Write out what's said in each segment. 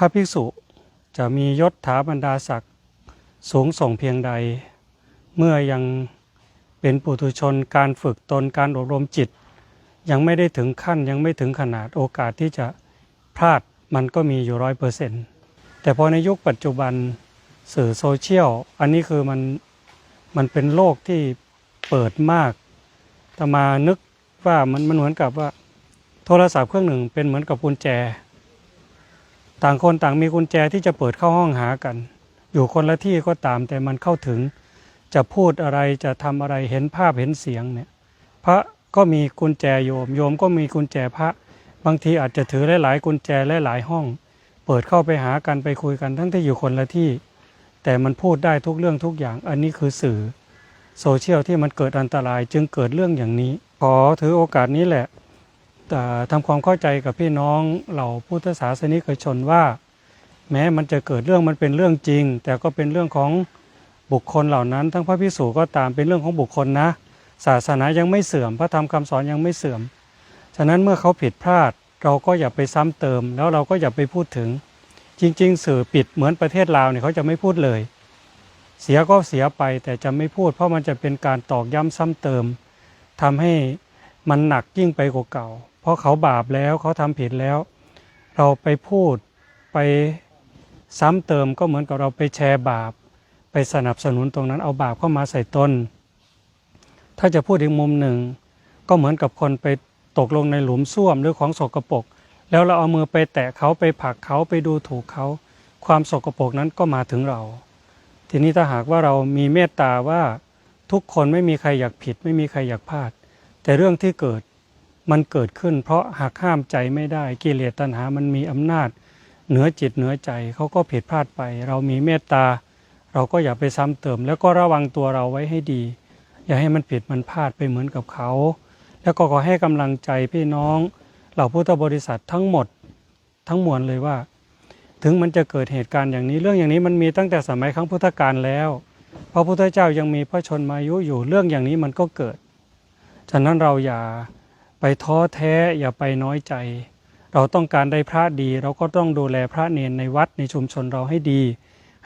พระภิกษุจะมียศถาบรรดาศักดิ์สูงส่งเพียงใด เมื่อยังเป็นปุถุชนการฝึกตนการอบรมจิต ยังไม่ได้ถึงขั้นยังไม่ถึงขนาดโอกาสที่จะพลาดมันก็มีอยู่ร้อยเปอร์เซ็นต์แต่พอในยุคปัจจุบันสื่อโซเชียลอันนี้คือมันมันเป็นโลกที่เปิดมากแต่มานึกว่ามันมันเหมือนกับว่า โทรศัพท์เครื่องหนึ่งเป็นเหมือนกับกุญแจ ต่างคนต่างมีกุญแจที่จะเปิดเข้าห้องหากัน อยู่คนละที่ก็ตามแต่มันเข้าถึง จะพูดอะไรจะทำอะไรเห็นภาพเห็นเสียงเนี่ยพระก็มีกุญแจโยมโยมก็มีกุญแจพระ บางทีอาจจะถือหลายๆกุญแจหลายๆห้อง เปิดเข้าไปหากันไปคุยกันทั้งที่อยู่คนละที่ แต่มันพูดได้ทุกเรื่องทุกอย่างอันนี้คือสื่อโซเชียลที่มันเกิดอันตรายจึงเกิดเรื่องอย่างนี้ ขอถือโอกาสนี้แหละ ทำความเข้าใจกับพี่น้องเหล่าพุทธศาสนิกชนว่า แม้มันจะเกิดเรื่องมันเป็นเรื่องจริง แต่ก็เป็นเรื่องของบุคคลเหล่านั้น ทั้งพระพิสุก็ตามเป็นเรื่องของบุคคลนะ ศาสนายังไม่เสื่อมพระธรรมคำสอนยังไม่เสื่อม ฉะนั้นเมื่อเขาผิดพลาดเราก็อย่าไปซ้ำเติม แล้วเราก็อย่าไปพูดถึง จริง ๆ สื่อปิดเหมือนประเทศลาวเนี่ยเขาจะไม่พูดเลย เสียก็เสียไปแต่จะไม่พูด เพราะมันจะเป็นการตอกย้ำซ้ำเติมทำให้มันหนักยิ่งไปกว่าเก่า ราะเขาบาปแล้วเขาทำผิดแล้ว เราไปพูดไปซ้ำเติมก็เหมือนกับเราไปแชร์บาป ไปสนับสนุนตรงนั้นเอาบาปเข้ามาใส่ตนถ้าจะพูดอีกมุมหนึ่ง ก็เหมือนกับคนไปตกลงในหลุมซ่วมหรือของสกปรกแล้วเราเอามือไปแตะเขาไปผลักเขาไปดูถูกเขา ความสกปรกนั้นก็มาถึงเรา ทีนี้ถ้าหากว่าเรามีเมตตาว่าทุกคนไม่มีใครอยากผิด ไม่มีใครอยากพลาด แต่เรื่องที่เกิด มันเกิดขึ้น เพราะหากห้ามใจไม่ได้กิเลสตัณหามันมีอำนาจ เหนือจิตเหนือใจเขาก็ผิดพลาดไป เรามีเมตตา เราก็อย่าไปซ้ำเติม แล้วก็ระวังตัวเราไว้ให้ดี อย่าให้มันผิดมันพลาดไปเหมือนกับเขา แล้วก็ขอให้กำลังใจพี่น้องเหล่าพุทธบริษัททั้งหมดทั้งมวลเลยว่า ถึงมันจะเกิดเหตุการณ์อย่างนี้เรื่องอย่างนี้มันมีตั้งแต่สมัยครั้งพุทธกาลแล้วพระพุทธเจ้ายังมีพระชนมายุอยู่เรื่องอย่างนี้มันก็เกิด ฉะนั้นเราอย่า ไปท้อแท้อย่าไปน้อยใจ เราต้องการได้พระดี เราก็ต้องดูแลพระเนนในวัดในชุมชนเราให้ดี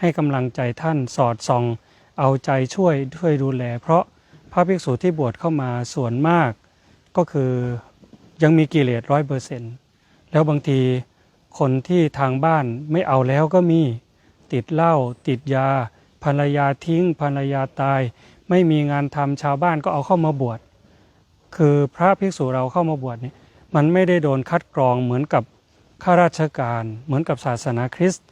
ให้กำลังใจท่านสอดส่อง เอาใจช่วยช่วยดูแล เพราะพระภิกษุที่บวชเข้ามาส่วนมาก ก็คือยังมีกิเลสร้อยเปอร์เซนต์แล้วบางทีคนที่ทางบ้านไม่เอาแล้วก็มีติดเหล้าติดยาภรรยาทิ้งภรรยาตาย ไม่มีงานทำชาวบ้านก็เอาเข้ามาบวช คือพระภิกษุเราเข้ามาบวชเนี่ยมันไม่ได้โดนคัดกรองเหมือนกับข้าราชการ เหมือนกับศาสนาคริสต์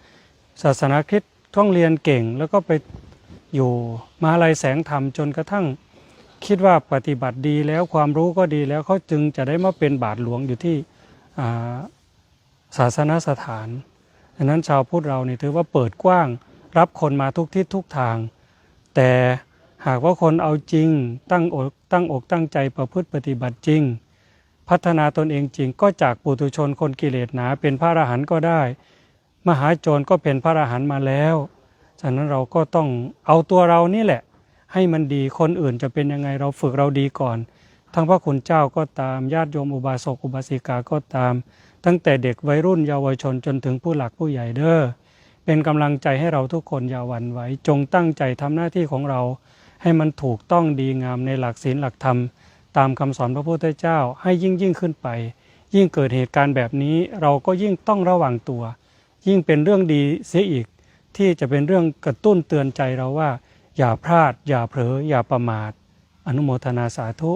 ศาสนาคริสต์ต้องเรียนเก่ง แล้วก็ไปอยู่มาลัยแสงธรรมจนกระทั่ง คิดว่าปฏิบัติดีแล้วความรู้ก็ดีแล้วเขาจึงจะได้มาเป็นบาทหลวงอยู่ที่าศาสนสถานดังนั้นชาวพุทธเราเนี่ยถือว่าเปิดกว้างรับคนมาทุกทิศทุกทาง แต่หากว่าคนเอาจริงตั้งอก ตั้งอกตั้งใจประพฤติปฏิบัติจริง พัฒนาตนเองจริงก็จากปุถุชนคนกิเลสหนาเป็นพระอรหันต์ก็ได้ มหาโจรก็เป็นพระอรหันต์มาแล้วฉะนั้นเราก็ต้องเอาตัวเรานี่แหละ ให้มันดีคนอื่นจะเป็นยังไงเราฝึกเราดีก่อน ทั้งพระคุณเจ้าก็ตามญาติโยมอุบาสกอุบาสิกาก็ตาม ตั้งแต่เด็กวัยรุ่นเยาวชนจนถึงผู้หลักผู้ใหญ่เด้อเป็นกำลังใจให้เราทุกคนอย่าหวั่นไหวจงตั้งใจทำหน้าที่ของเรา ให้มันถูกต้องดีงามในหลักศีลหลักธรรม ตามคำสอนพระพุทธเจ้าให้ยิ่งยิ่งขึ้นไป ยิ่งเกิดเหตุการณ์แบบนี้เราก็ยิ่งต้องระวังตัว ยิ่งเป็นเรื่องดีเสียอีก ที่จะเป็นเรื่องกระตุ้นเตือนใจเราว่า อย่าพลาด อย่าเผลออย่าประมาท อนุโมทนาสาธุ